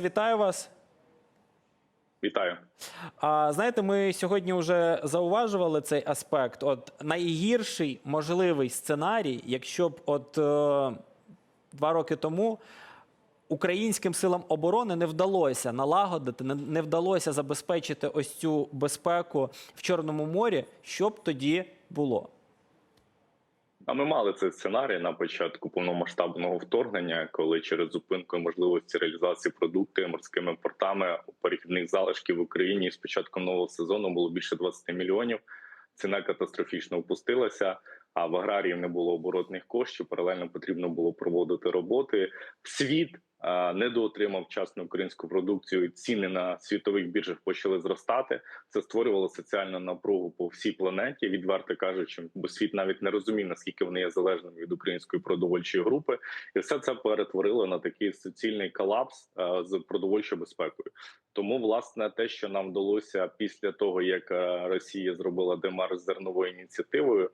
Вітаю вас. Вітаю. А знаєте, ми сьогодні вже зауважували цей аспект. От найгірший можливий сценарій, якщо б от е, два роки тому українським силам оборони не вдалося налагодити, не, не вдалося забезпечити ось цю безпеку в Чорному морі, що б тоді було? А ми мали цей сценарій на початку повномасштабного вторгнення, коли через зупинку можливості реалізації продукти морськими портами у перехідних залишків в Україні з початком нового сезону було більше 20 мільйонів. Ціна катастрофічно опустилася. А в аграріїв не було оборотних коштів. Паралельно потрібно було проводити роботи. Світ недоотримав вчасно українську продукцію. і Ціни на світових біржах почали зростати. Це створювало соціальну напругу по всій планеті. Відверто кажучи, бо світ навіть не розумів, наскільки вони є залежними від української продовольчої групи, і все це перетворило на такий суцільний колапс з продовольчою безпекою. Тому, власне, те, що нам вдалося після того, як Росія зробила демар з зерновою ініціативою,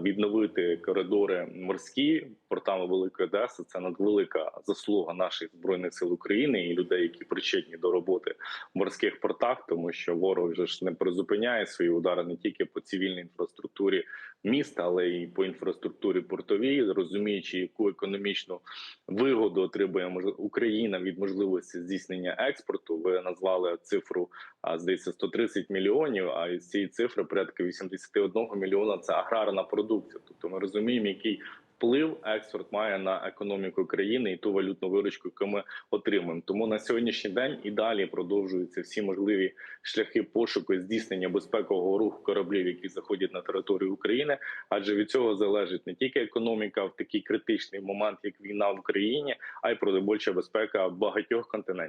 відновити коридори морські портами Великої Одеси, це надвелика заслуга наших збройних сил України і людей, які причетні до роботи в морських портах, тому що ворог вже ж не призупиняє свої удари не тільки по цивільній інфраструктурі міста, але й по інфраструктурі портовій, розуміючи, яку економічну вигоду отримує Україна від можливості здійснення експорту. Ви назвали цифру здається 130 мільйонів. А із цієї цифри порядка 81 мільйона це аграрна продукція. Тобто ми розуміємо, який вплив експорт має на економіку країни і ту валютну виручку, яку ми отримуємо. Тому на сьогоднішній день і далі продовжуються всі можливі шляхи пошуку здійснення безпекового руху кораблів, які заходять на територію України. Адже від цього залежить не тільки економіка в такий критичний момент, як війна в Україні, а й продовольча безпека багатьох континентів.